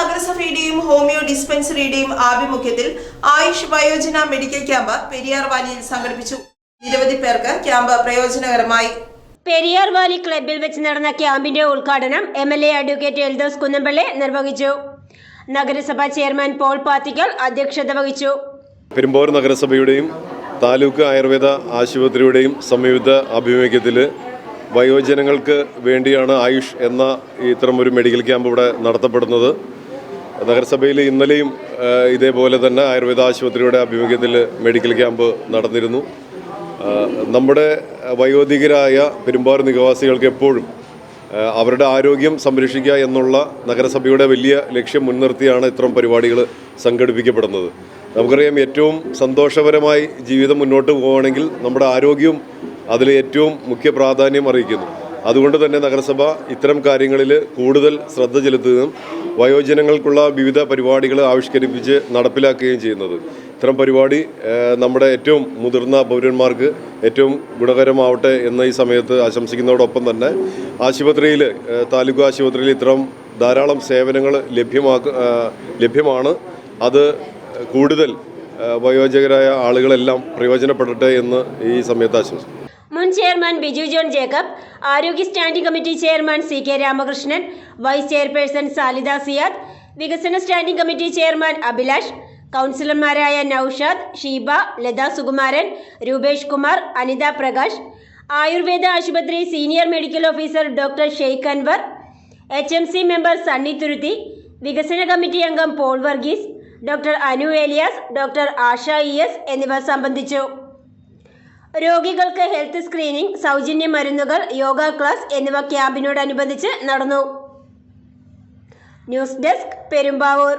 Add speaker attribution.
Speaker 1: നഗരസഭയുടെയും homeo ഡിസ്പെൻസറിയുടെയും ആഭിമുഖ്യത്തിൽ ആയുഷ് വയോജന medical camp Periyar വാലിയിൽ സംഘടിപ്പിച്ചു. നിരവധി പേർക്ക് ക്യാമ്പ് പ്രയോജനകരമായി.
Speaker 2: പെരിയാർ വാലി ക്ലബിൽ വെച്ച് നടന്ന ക്യാമ്പിന്റെ ഉദ്ഘാടനം M L A advocate Eldhose Kunnampally നിർവഹിച്ചു. നഗരസഭാ ചെയർമാൻ പോൾ പാത്തിക്കൽ അധ്യക്ഷത വഹിച്ചു.
Speaker 3: പെരുമ്പോർ നഗരസഭയുടെയും താലൂക്ക് ആയുർവേദ ആശുപത്രിയുടെയും സംയുക്ത ആഭിമുഖ്യത്തിൽ വയോജനങ്ങൾക്ക് വേണ്ടിയാണ് ആയുഷ് എന്ന ഇത്തരം ഒരു മെഡിക്കൽ ക്യാമ്പ് ഇവിടെ നടത്തപ്പെടുന്നത്. നഗരസഭയിൽ ഇന്നലെയും ഇതേപോലെ തന്നെ ആയുർവേദ ആശുപത്രിയുടെ ആഭിമുഖ്യത്തിൽ മെഡിക്കൽ ക്യാമ്പ് നടന്നിരുന്നു. നമ്മുടെ വയോധികരായ പെരുമ്പാവൂർ നിവാസികൾക്ക് എപ്പോഴും അവരുടെ ആരോഗ്യം സംരക്ഷിക്കുക എന്നുള്ള നഗരസഭയുടെ വലിയ ലക്ഷ്യം മുൻനിർത്തിയാണ് ഇത്തരം പരിപാടികൾ സംഘടിപ്പിക്കപ്പെടുന്നത്. നമുക്കറിയാം ഏറ്റവും സന്തോഷപരമായി ജീവിതം മുന്നോട്ട് പോവുകയാണെങ്കിൽ നമ്മുടെ ആരോഗ്യവും അതിൽ ഏറ്റവും മുഖ്യ പ്രാധാന്യം അറിയിക്കുന്നു അതുകൊണ്ട് തന്നെ നഗരസഭ ഇത്തരം കാര്യങ്ങളിൽ കൂടുതൽ ശ്രദ്ധ ചെലുത്തുകയും വയോജനങ്ങൾക്കുള്ള വിവിധ പരിപാടികൾ ആവിഷ്കരിപ്പിച്ച് നടപ്പിലാക്കുകയും ചെയ്യുന്നത്. ഇത്തരം പരിപാടി നമ്മുടെ ഏറ്റവും മുതിർന്ന പൗരന്മാർക്ക് ഏറ്റവും ഗുണകരമാവട്ടെ എന്ന ഈ സമയത്ത് ആശംസിക്കുന്നതോടൊപ്പം തന്നെ ആശുപത്രിയിൽ താലൂക്ക് ആശുപത്രിയിൽ ഇത്തരം ധാരാളം സേവനങ്ങൾ ലഭ്യമാക്ക ലഭ്യമാണ്. അത് കൂടുതൽ വയോജകരായ ആളുകളെല്ലാം പ്രയോജനപ്പെടട്ടെ എന്ന് ഈ സമയത്ത് ആശംസിക്കുന്നു.
Speaker 2: മുൻ ചെയർമാൻ ബിജു ജോൺ ജേക്കബ് ആരോഗ്യ standing committee chairman C K Ramakrishnan vice chairperson Salida Siyad വികസന സ്റ്റാൻഡിംഗ് കമ്മിറ്റി ചെയർമാൻ അഭിലാഷ് കൗൺസിലർമാരായ നൌഷാദ് ഷീബ ലത സുകുമാരൻ രൂപേഷ് കുമാർ അനിത പ്രകാശ് ആയുർവേദ ആശുപത്രി senior medical officer doctor Sheikh Anwar H M C member Sunny Thuruthi വികസന കമ്മിറ്റി അംഗം Paul Varghese doctor Anu Elias doctor Asha E S എന്നിവർ സംബന്ധിച്ചു. രോഗികൾക്ക് health screening സൗജന്യ മരുന്നുകൾ യോഗ ക്ലാസ് എന്നിവ ക്യാമ്പിനോടനുബന്ധിച്ച് നടന്നു. News desk Perumbavoor.